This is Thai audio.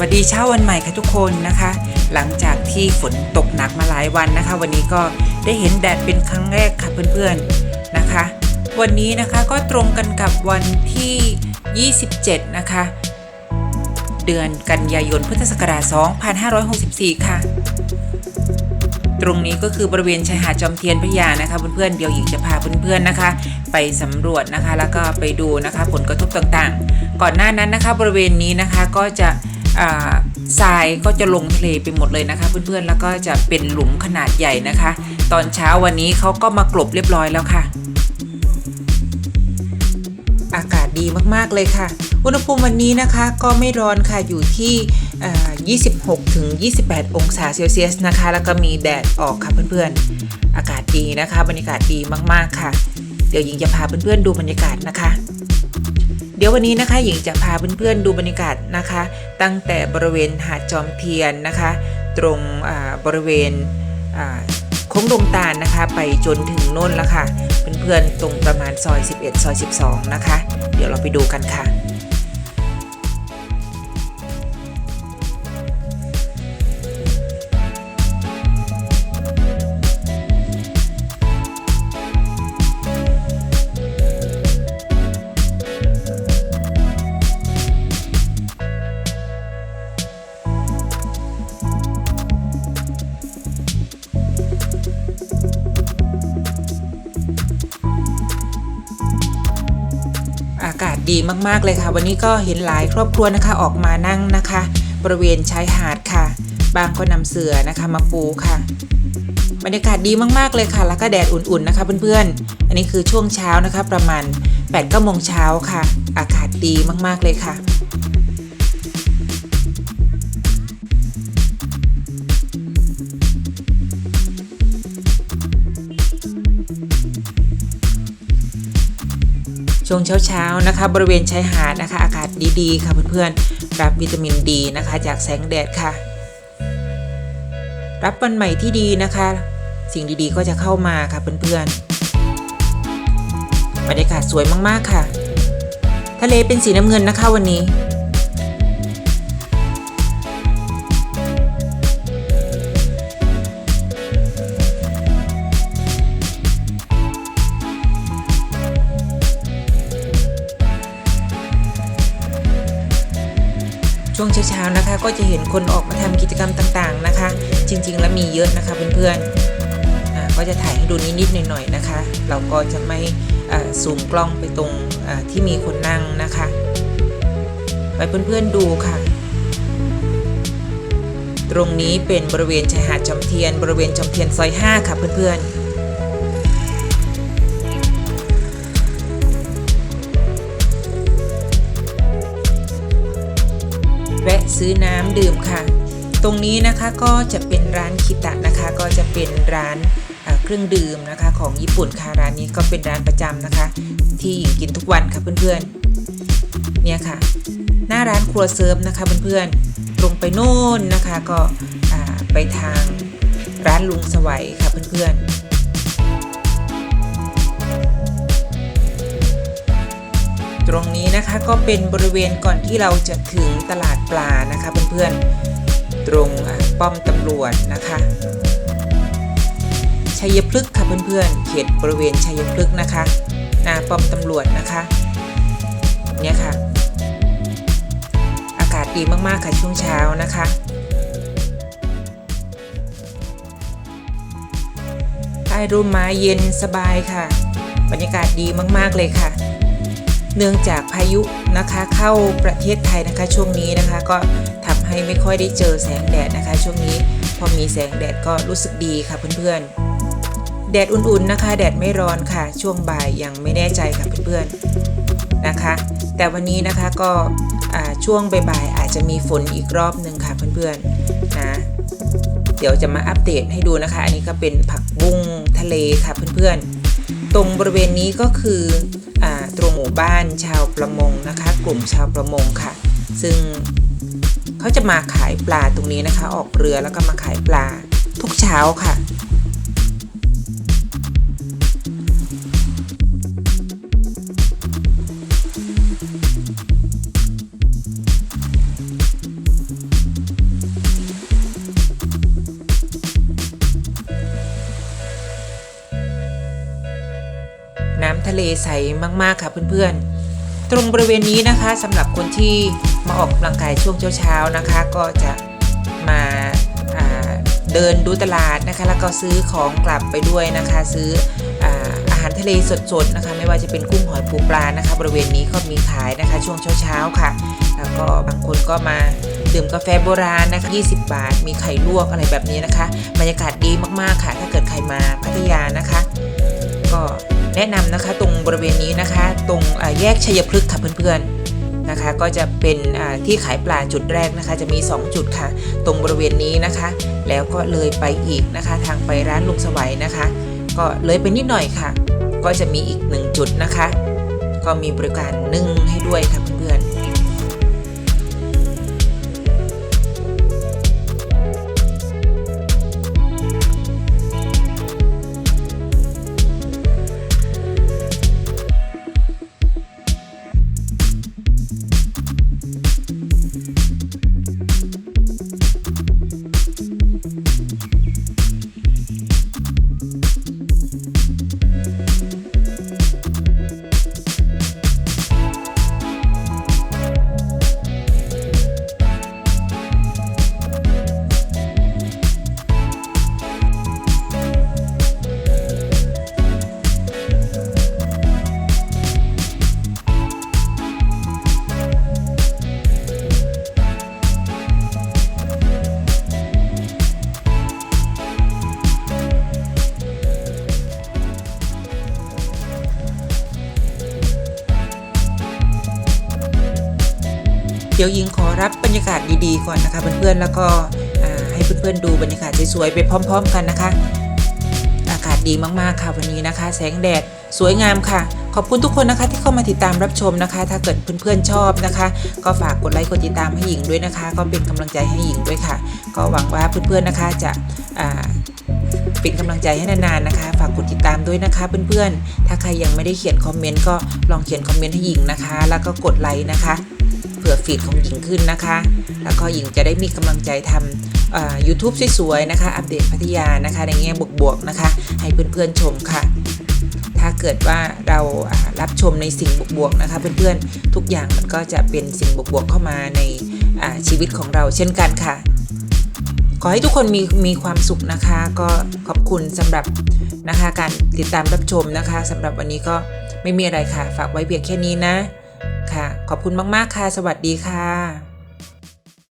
วัสดีเช้าวันใหม่ค่ะทุกคนนะคะ หลังจากที่ฝนตกหนักมาหลายวันนะคะ วันนี้ก็ได้เห็นแดดเป็นครั้งแรกค่ะเพื่อนๆนะคะ วันนี้นะคะก็ตรงกันกับวันที่ 27 นะคะ เดือนกันยายนพุทธศักราช 2564 ค่ะ ตรงนี้ก็คือบริเวณชายหาดจอมเทียนพะยานะคะเพื่อนๆเดี๋ยวหญิงจะพาเพื่อนๆนะคะ ไปสำรวจนะคะแล้วก็ไปดูนะคะผลกระทบต่างๆ ก่อนหน้านั้นนะคะ บริเวณนี้นะคะก็จะ ทรายก็จะลงทะเลไปหมดเลยนะคะเพื่อนๆแล้วก็จะเป็นหลุมขนาดใหญ่นะคะ ตอนเช้าวันนี้เขาก็มากลบเรียบร้อยแล้วค่ะ อากาศดีมากๆเลยค่ะ อุณหภูมิวันนี้นะคะก็ไม่ร้อนค่ะอยู่ที่26ถึง28 องศาเซลเซียสนะคะ แล้วก็มีแดดออกค่ะเพื่อนๆ อากาศดีนะคะ บรรยากาศดีมากๆค่ะ เดี๋ยวหญิงจะพาเพื่อนๆดูบรรยากาศนะคะ เดี๋ยววันนี้นะคะหญิงจะพาเพื่อนๆดูบรรยากาศนะคะ ตั้งแต่บริเวณหาดจอมเทียนนะคะ ตรงบริเวณโค้งดงตาลนะคะ ไปจนถึงโน่นแล้วค่ะ เพื่อนๆตรงประมาณซอย 11 ซอย 12 นะคะ เดี๋ยวเราไปดูกันค่ะ ดีมากๆเลยค่ะ วันนี้ก็เห็นหลายครอบครัวนะคะออกมานั่งนะคะ บริเวณชายหาดค่ะ บางก็นำเสือนะคะมาปูค่ะ บรรยากาศดีมากๆเลยค่ะ แล้วก็แดดอุ่นๆนะคะเพื่อนๆ อันนี้คือช่วงเช้านะคะ ประมาณ8ก้าโมงเช้าค่ะ อากาศดีมากๆเลยค่ะ ช่วงเช้าๆนะคะ บริเวณชายหาดนะคะ อากาศดีๆค่ะเพื่อนๆ รับวิตามินดีนะคะ จากแสงแดดค่ะ รับวันใหม่ที่ดีนะคะ สิ่งดีๆก็จะเข้ามาค่ะเพื่อนๆบรรยากาศสวยมากๆค่ะ ทะเลเป็นสีน้ำเงินนะคะวันนี้ ช่วงเช้าๆนะคะ ก็จะเห็นคนออกมาทำกิจกรรมต่างๆนะคะ จริง ๆ แล้วมีเยอะนะคะเพื่อนๆก็จะถ่ายให้ดูนิดๆหน่อยๆนะคะ เราก็จะไม่อ่าซูมกล้องไปตรงที่มีคนนั่งนะคะ ไปเพื่อนๆดูค่ะ ตรงนี้เป็นบริเวณชายหาดจอมเทียน บริเวณจอมเทียนซอย 5 ค่ะเพื่อนๆ แวะซื้อน้ำดื่มค่ะ ตรงนี้นะคะก็จะเป็นร้านคิตะนะคะ ก็จะเป็นร้านเครื่องดื่มนะคะของญี่ปุ่นค่ะร้านนี้ก็เป็นร้านประจำนะคะ ที่หญิงกินทุกวันค่ะเพื่อนๆ เนี่ยค่ะ หน้าร้านครัวเซิร์ฟนะคะเพื่อนๆตรงไปโน่นนะคะก็ไปทางร้านลุงสวัยค่ะเพื่อนๆ ตรงนี้นะคะก็เป็นบริเวณก่อนที่เราจะถึงตลาดปลานะคะเพื่อนๆ ตรงป้อมตำรวจนะคะชัยพฤกษ์ค่ะเพื่อนๆ เขตบริเวณชัยพฤกษ์นะคะหน้าป้อมตำรวจนะคะเนี่ยค่ะ อากาศดีมากๆค่ะช่วงเช้านะคะใต้ร่มไม้เย็นสบายค่ะ บรรยากาศดีมากๆเลยค่ะ เนื่องจากพายุนะคะเข้าประเทศไทยนะคะช่วงนี้นะคะก็ทำให้ไม่ค่อยได้เจอแสงแดดนะคะ ช่วงนี้พอมีแสงแดดก็รู้สึกดีค่ะเพื่อนๆ แดดอุ่นๆนะคะ แดดไม่ร้อนค่ะ ช่วงบ่ายยังไม่แน่ใจค่ะเพื่อนๆนะคะ แต่วันนี้นะคะก็ช่วงบ่ายๆอาจจะมีฝนอีกรอบหนึ่งค่ะเพื่อนๆนะเดี๋ยวจะมาอัปเดตให้ดูนะคะ อันนี้ก็เป็นผักบุ้งทะเลค่ะเพื่อนๆ ตรงบริเวณนี้ก็คือ ตรงหมู่บ้านชาวประมงนะคะ กลุ่มชาวประมงค่ะ ซึ่งเขาจะมาขายปลาตรงนี้นะคะ ออกเรือแล้วก็มาขายปลาทุกเช้าค่ะะเลใสมากๆค่ะเพื่อนๆ ตรงบริเวณนี้นะคะสำหรับคนที่มาออกกำลังกายช่วงเช้าๆนะคะ ก็จะมาาเดินดูตลาดนะคะ แล้วก็ซื้อของกลับไปด้วยนะคะ ซื้ออาอาหารทะเลสดๆนะคะ ไม่ว่าจะเป็นกุ้งหอยปูปลานะคะ บริเวณนี้ก็มีขายนะคะ ช่วงเช้าๆค่ะ แล้วก็บางคนก็มาดื่มกาแฟโบราณนะคะ 20 บาท มีไข่ลวกอะไรแบบนี้นะคะ บรรยากาศดีมากๆค่ะ ถ้าเกิดใครมาพัทยานะคะ ก็ แนะนำนะคะตรงบริเวณนี้นะคะ ตรงแยกชัยพฤกษ์ค่ะเพื่อนๆนะคะ ก็จะเป็นที่ขายปลาจุดแรกนะคะ จะมี 2 จุดค่ะ ตรงบริเวณนี้นะคะ แล้วก็เลยไปอีกนะคะ ทางไปร้านลุงสวัยนะคะ ก็เลยไปนิดหน่อยค่ะ ก็จะมีอีกหนึ่งจุดนะคะ ก็มีบริการนึ่งให้ด้วยค่ะ ดี๋ยวหญิงขอรับบรรยากาศดีๆก่อนนะคะเพื่อนๆแล้วก็ให้เพื่อนๆดูบรรยากาศสวยๆไปพร้อม ๆ กันนะคะ อากาศดีมากๆค่ะวันนี้นะคะ แสงแดดสวยงามค่ะ ขอบคุณทุกคนนะคะที่เข้ามาติดตามรับชมนะคะ ถ้าเกิดเพื่อนๆชอบนะคะ ก็ฝากกดไลค์กดติดตามให้หญิงด้วยนะคะ ก็เป็นกำลังใจให้หญิงด้วยค่ะ ก็หวังว่าเพื่อนๆนะคะจะเป็นกำลังใจให้นานๆนะคะ ฝากกดติดตามด้วยนะคะเพื่อนๆ ถ้าใครยังไม่ได้เขียนคอมเมนต์ก็ลองเขียนคอมเมนต์ให้หญิงนะคะ แล้วก็กดไลค์นะคะ ผื่อฟีดของหญิงขึ้นนะคะ แล้วก็หญิงจะได้มีกำลังใจทำอ่า YouTube สวยๆนะคะ อัปเดตพัทยานะคะ ในแง่บวกๆนะคะ ให้เพื่อนๆชมค่ะ ถ้าเกิดว่าเรารับชมในสิ่งบวกๆนะคะ เพื่อนๆทุกอย่างมันก็จะเป็นสิ่งบวกๆเข้ามาในาชีวิตของเราเช่นกันค่ะ ขอให้ทุกคนมีมีความสุขนะคะ ก็ขอบคุณสำหรับนะคะการติดตามรับชมนะคะสำหรับวันนี้ก็ไม่มีอะไรค่ะ ฝากไว้เพียงแค่นี้นะ ค่ะ ขอบคุณมาก ๆ ค่ะ สวัสดีค่ะ